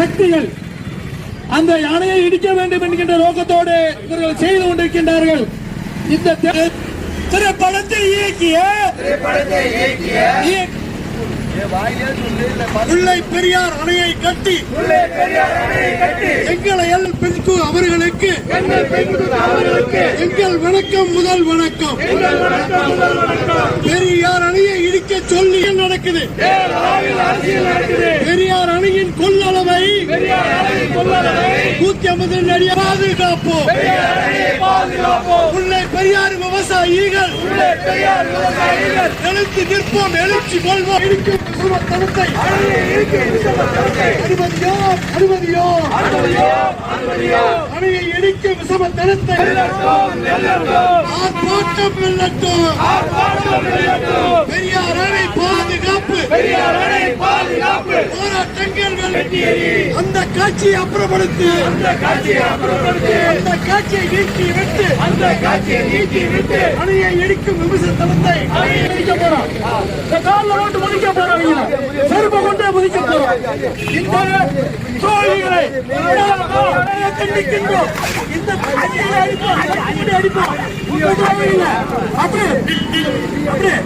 சக்திகள் அந்த யானையை இடிக்க வேண்டும் என்கின்ற நோக்கத்தோடு இவர்கள் செய்து கொண்டிருக்கின்றார்கள். இந்த திரைப்படத்தை இயக்கிய முல்லை பெரியார் அணையை கட்டி எங்களை எல் பெண்கு அவர்களுக்கு எங்கள் வணக்கம் முதல் வணக்கம். பெரியார் அணையை இடிக்க சொல்லி நடக்குது. பெரியார் அணையின் கொள்ளளவை நூத்தி ஐம்பது அடி பாதுகாப்போம் முல்லை பெரியார் விவசாயிகள். எழுத்து நிற்போம் எழுச்சி கொள்வோம். இடிக்கும் சுமத்தனத்தை அனுமதியோ அனுமதியோ அணையை இடிக்கும் விசமத்தனத்தை ஆர்ப்பாட்டம் வெல்லட்டும். பெரியார் அணை பாதுகாப்பு. போராட்டங்கள் வெல்லி. அந்த காட்சியை அப்புறப்படுத்து. அந்த காட்சியை நீக்கி விட்டு. அந்த காட்சியை நீக்கி விட்டு. அணையை இடிக்கும் விமர்சனத்தை முடிக்க போறோம் இந்த காலில் போட்டு முடிக்க போறோம். செருப்பை கொண்டே முடிக்க போறோம் இந்த தோழிகளை கண்டிக்கின்றோம் இந்த காட்சியை அடிப்போம். அடிப்போம். அப்படியே. அப்படியே.